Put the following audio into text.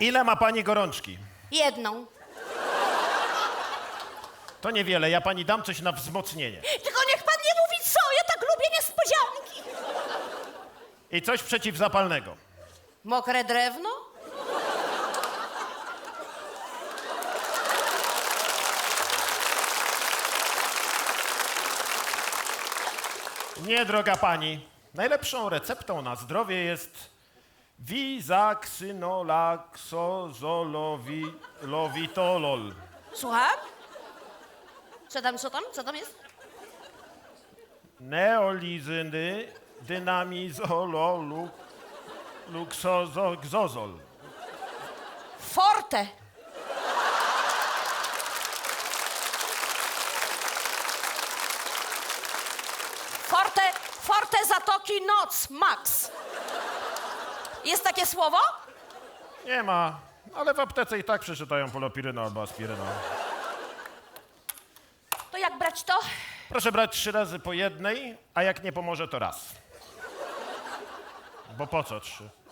Ile ma pani gorączki? Jedną. To niewiele, ja pani dam coś na wzmocnienie. Tylko niech pan nie mówi co, ja tak lubię niespodzianki. I coś przeciwzapalnego. Mokre drewno? Nie, droga pani. Najlepszą receptą na zdrowie jest wizaksynolaksozolowitolol. Słucham? Co tam, co tam, co tam jest? Neolizyny dynamizololu luksozol. Forte. Forte, forte zatoki noc, max. Jest takie słowo? Nie ma, ale w aptece i tak przeczytają polopirynę albo aspirynę. To jak brać to? Proszę brać trzy razy po jednej, a jak nie pomoże, to raz. Bo po co trzy?